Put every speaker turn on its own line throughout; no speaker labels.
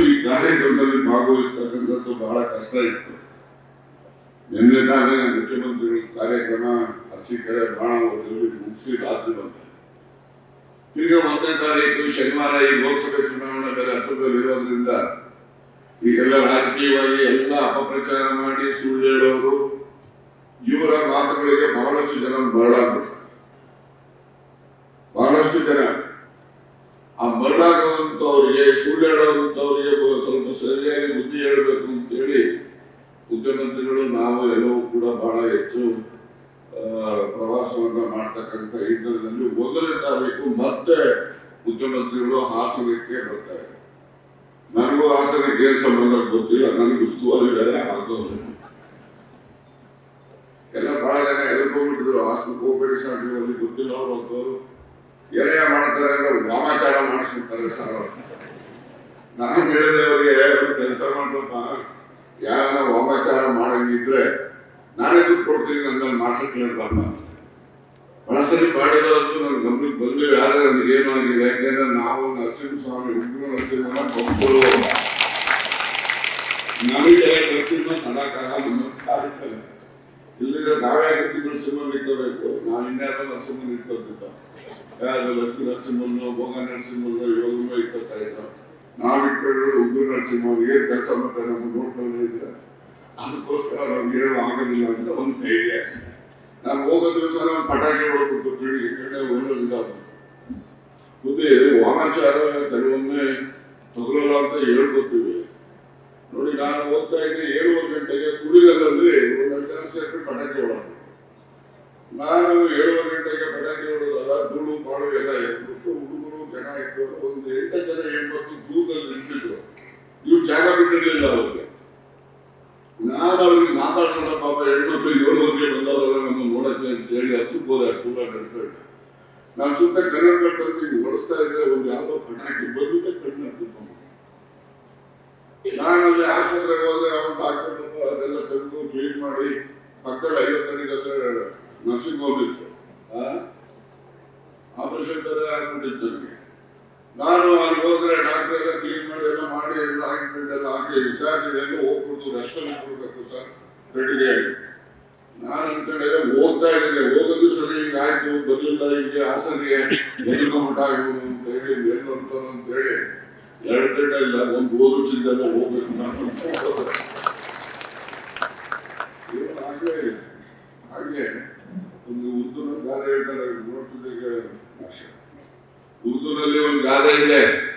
ಈ ಕಾರ್ಯಕ್ರಮದಲ್ಲಿ ಭಾಗವಹಿಸ್ತಕ್ಕಂಥದ್ದು ಬಹಳ ಕಷ್ಟ ಇತ್ತು. ನಿನ್ನೆ ತಾನೇ ಮುಖ್ಯಮಂತ್ರಿಗಳ ಕಾರ್ಯಕ್ರಮ ಅರಸೀಕೆರೆ ಬಾಣ ಮುಗಿಸಿ ರಾತ್ರಿ ಬಂದೆ ತಿರ್ಗಾ ಒಂದನೇ ತಾರೀಕು ಶನಿವಾರ ಈ ಲೋಕಸಭೆ ಚುನಾವಣೆ ಬೇರೆ ಹತ್ತಿರದಲ್ಲಿರೋದ್ರಿಂದ ಈಗೆಲ್ಲ ರಾಜಕೀಯವಾಗಿ ಎಲ್ಲ ಅಪಪ್ರಚಾರ ಮಾಡಿ ಸುಳ್ಳು ಹೇಳೋರು ಇವರ ಮಾತುಗಳಿಗೆ ಬಹಳಷ್ಟು ಜನ ಮರಳಾಗ್ಬಿಡ್ತಾರೆ ಬಹಳಷ್ಟು ಜನ ಆ ಮರಳಾಗುವಂತವರಿಗೆ ಸ್ವಲ್ಪ ಸರಿಯಾಗಿ ಬುದ್ಧಿ ಹೇಳಬೇಕು ಅಂತೇಳಿ ಮುಖ್ಯಮಂತ್ರಿಗಳು, ನಾವು ಎಲ್ಲವೂ ಕೂಡ ಬಹಳ ಹೆಚ್ಚು ಪ್ರವಾಸವನ್ನ ಮಾಡ್ತಕ್ಕಂಥ ಹಿನ್ನೆಲೆಯಲ್ಲಿ ಒಂದನೇ ತಾರೀಕು ಮತ್ತೆ ಮುಖ್ಯಮಂತ್ರಿಗಳು ಹಾಸನಕ್ಕೆ ಬರ್ತಾರೆ. ನನಗೂ ಹಾಸನಕ್ಕೆ ಏನ್ ಸಂಬಂಧ ಗೊತ್ತಿಲ್ಲ, ನನಗೆ ಉಸ್ತುವಾರಿ ಬೇರೆ ಆಗೋದು ಎಲ್ಲ ಬಹಳ ಜನ ಎಳ್ಕೊಂಡ್ಬಿಟ್ಟಿದ್ರು ಹಾಸನಕ್ಕೆ ಹೋಗ್ಬೇಡಿ ಸರ್ ನೀವು ಅಲ್ಲಿ ಗೊತ್ತಿಲ್ಲ ಅವ್ರು ಅಂತವರು ಮಾಡ್ತಾರೆ ಅಂದ್ರೆ ವಾಮಾಚಾರ ಮಾಡಿಸ್ಬಿಡ್ತಾರೆ ಸರ್ ಅವ್ರು. ನಾನು ಹೇಳಿದೆ ಅವ್ರಿಗೆ ಕೆಲಸ ಮಾಡಬೇಕ ಯಾರ ವಾಮಾಚಾರ ಮಾಡಂಗಿದ್ರೆ ನಾನೇ ದುಡ್ಡು ಕೊಡ್ತೀನಿ ನನ್ನ ಮಾಡ್ಸಕ್ಕಿಲ್ಲ ಅಂತ ಬಹಳ ಸರಿ ಮಾಡಿರೋದು ನನ್ನ ಗಮನಕ್ಕೆ ಬಂದಿಲ್ಲ ಯಾರು ನನಗೆ ಏನಾಗಿದೆ? ಯಾಕೆಂದ್ರೆ ನಾವು ನರಸಿಂಹಸ್ವಾಮಿ ಉಗ್ರ ನರಸಿಂಹನ ಬಂದ್ಕೊಳ್ಳುವ ನಮಗೆ ನರಸಿಂಹ ಸದಾಕಾಲ ನಮ್ಮ ಕಾಡ್ತಾರೆ ಇಲ್ಲಿದ್ರೆ ನಾವೇ ನರಸಿಂಹ ಇಟ್ಕೋಬೇಕು. ನಾವು ಇನ್ಯಾರೋ ನರಸಿಂಹನ ಇಟ್ಕೋತಿದ್ದ ಯಾರು ಲಕ್ಷ್ಮೀ ನರಸಿಂಹನ್ನು ಭೋಗ ನರಸಿಂಹನ್ನು ಯೋಗನೂ ಇಟ್ಕೋತಾ ಇದ್ದ ನಾವು ಇಟ್ಕೊಂಡಿರೋದು ಉಗ್ರ ಏನ್ ಕೆಲಸ ಮಾಡ್ತಾರೆ ನಮ್ಗೆ ನೋಡ್ಕೊಳ್ಳೋದೇ ಇದ್ರೆ ಅದಕ್ಕೋಸ್ಕರ ನಮ್ಗೆ ಏನು ಆಗೋದಿಲ್ಲ ಅಂತ ಒಂದು ಧೈರ್ಯ ನಾನು ಹೋಗೋ ದಿವಸ ನಾನು ಪಟಾಕಿ ಹೊಡ್ಬಿಟ್ಟು ಕಿಡಿಗೆ ಕಡೆ ಒಳ್ಳೋದಿಲ್ಲ ಮುಂದೆ ವಾಮಾಚಾರ ಕೆಲವೊಮ್ಮೆ ತಗೊಳ್ಳಲ್ಲ ಅಂತ ಹೇಳ್ಕೊತೀವಿ. ನೋಡಿ, ನಾನು ಹೋಗ್ತಾ ಇದ್ದೆ ಏಳುವರೆ ಗಂಟೆಗೆ ಕುಡಿದಲ್ಲಿ ಒಂದು ಐದು ಜನ ಸೇರ್ಕೊಂಡು ಪಟಾಕಿ ಹೊಡೋದು. ನಾನು ಏಳು ಗಂಟೆಗೆ ಪಟಾಕಿ ಹೊಡೋದಲ್ಲ ಧೂಳು ಮಾಡು ಎಲ್ಲ ಎದ್ಬಿಟ್ಟು ಹುಡುಗರು ಜನ ಇಟ್ಟು ಒಂದು ಎಂಟು ಜನ ಎಂಬತ್ತು ದೂರದಲ್ಲಿ ನಿಂತಿದ್ರು. ಇವ್ರು ಜಾಗ ಬಿಟ್ಟಿರ್ಲಿಲ್ಲ ಅವ್ರಿಗೆ. ನಾನು ಅವ್ರಿಗೆ ಮಾತಾಡ್ಸೋಣ ಪಾಪ ಹೆಣ್ಮಕ್ಳು ಏಳುವರೆಗೆ ಬಂದವರೆಲ್ಲ ನಮ್ಮ ನೋಡಕ್ಕೆ ಅಂತ ಹೇಳಿ ಅದು ಹೋದೆ ಕೂಡ ನಡ್ಕೊಂಡು ನಾನು ಸುತ್ತ ಕನ್ನಡ ಕಟ್ಟಂತ ಹಿಂಗೆ ಹೊಡಿಸ್ತಾ ಇದ್ರೆ ಒಂದು ಯಾವುದೋ ಪಟಾಕಿ ಬಂದಿದ್ದೆ ಕಣ್ಣು ನಡ್ಕೊಂಡು ನಾನು ಅಲ್ಲಿ ಆಸ್ಪತ್ರೆಗೆ ಹೋದ್ರೆ ಅವನು ಡಾಕ್ಟರ್ ಅದೆಲ್ಲ ತೆಗೆದು ಕ್ಲೀನ್ ಮಾಡಿ, ಪಕ್ಕದಲ್ಲಿ ಐವತ್ತು ಅಡಿಗಲ್ಲೇ ನರ್ಸಿಂಗ್ ಹೋಮ್ ಇತ್ತು ಆಪರೇಷನ್ ಬೇರೆ ಆಗ್ಬಿಟ್ಟಿತ್ತು ನನಗೆ. ನಾನು ಅಲ್ಲಿ ಹೋದ್ರೆ ಡಾಕ್ಟರ್ ಎಲ್ಲ ಕ್ಲೀನ್ ಮಾಡಿ ಎಲ್ಲ ಮಾಡಿ ಎಲ್ಲ ಆಯಿಂಟ್ಮೆಂಟ್ ಎಲ್ಲ ಹಾಕಿ ಸರ್ ನೀವೆಲ್ಲ ಹೋಗ್ಬಿಡ್ತು ರೆಸ್ಟ್ ಅಲ್ಲಿ ಕೊಡ್ಬೇಕು ಸರ್. ಬೆಡ್ಗೆ ನಾನು ಅನ್ಕೊಂಡಿದ್ರೆ ಹೋಗ್ತಾ ಇದ್ದೀನಿ. ಹೋಗೋದು ಸರಿ, ಹಿಂಗೆ ಆಯ್ತು ಬರ್ಲಿಲ್ಲ ಹಿಂಗೆ ಹಾಸನಿಗೆ ಎಲ್ಕೊಂಬಿಟ್ಟ ಆಗ್ಬೋದು ಅಂತ ಹೇಳಿ ಏನು ಅಂತಾನು ಅಂತ ಹೇಳಿ ಎರಡು ಗಂಟೆ ಇಲ್ಲ, ಒಂದು ಓದು ಚಿಂತೆಲ್ಲ ಹೋಗ್ಬೇಕು ನಾನು. ಹಾಗೆ? ಹಾಗೆ. ಒಂದು ಉರ್ದುನ ಗಾದೆ ಹೇಳ್ತಾರೆ ಉರ್ದುನಲ್ಲಿ ಒಂದು ಗಾದೆ ಇದೆ.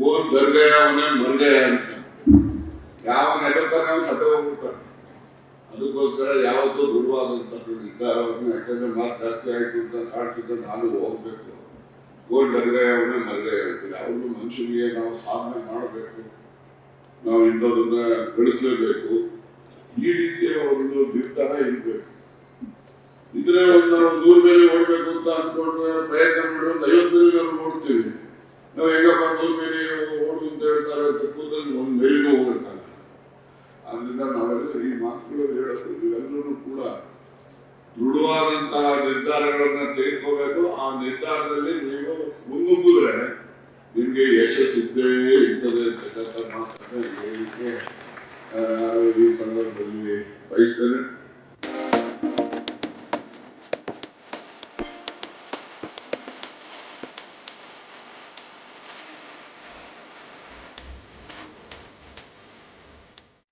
ಓನ್ ದರ್ಗಯ ಅವನೇ ಮರ್ಗಯ ಅಂತ. ಯಾವ ನೆಗರ್ತಾನೆ ಅವ್ನು ಸತ್ತ ಹೋಗ್ಬಿಡ್ತಾನೆ. ಅದಕ್ಕೋಸ್ಕರ ಯಾವತ್ತೂ ದೃಢವಾದಂತ ನಿರ್ಧಾರವನ್ನು ಯಾಕಂದ್ರೆ ಮಾತು ಜಾಸ್ತಿ ಆಯ್ತು ಅಂತ ಕಾಡ್ತಿದ್ದ ನಾನು ಹೋಗ್ಬೇಕು. ಓನ್ ದರ್ಗಯ ಅವನೇ ಮರ್ಗಯ ಅಂತ ಯಾವುದು ಮನುಷ್ಯನಿಗೆ ನಾವು ಸಾಧನೆ ಮಾಡಬೇಕು. ನಾವು ಇಂಥದನ್ನ ಬೆಳೆಸಲೇಬೇಕು. ಈ ರೀತಿಯ ಒಂದು ನಿರ್ಧಾರ ಇರಬೇಕು. ಇದ್ರೆ ಒಂದು ನಾವು ಮೇಲೆ ಓಡ್ಬೇಕು ಅಂತ ಅನ್ಕೊಂಡ್ರೆ ಪ್ರಯತ್ನ ಮಾಡಿ ಒಂದು ಐವತ್ತು ಮೇಲೆ ನಾವು ಓಡ್ತೀವಿ. ನಾವು ಹೆಂಗಪ್ಪ ನೂರು ಮೇಲೆ ಓಡು ಅಂತ ಹೇಳ್ತಾರೆ ಅಂತ ಕೂದಲು ಒಂದು ಮೇಲಿನೂ ಹೋಗ್ಬೇಕಾಗಲ್ಲ. ಅದರಿಂದ ನಾವೆಲ್ಲ ಈ ಮಾತುಗಳು ಹೇಳೋದು ಇವೆಲ್ಲರೂ ಕೂಡ ದೃಢವಾದಂತಹ ನಿರ್ಧಾರಗಳನ್ನ ತೆಗೆದುಕೋಬೇಕು. ಆ ನಿರ್ಧಾರದಲ್ಲಿ ನೀವು ಮುನ್ನುಗ್ಗಿದ್ರೆ ನಿಮ್ಗೆ ಯಶಸ್ಸಿದ್ದೇ ಇರ್ತದೆ ಅಂತಕ್ಕಂಥ ಮಾತನ್ನ ಹೇಳಿಕೆ ಈ ಸಂದರ್ಭದಲ್ಲಿ ಬಯಸ್ತೇನೆ.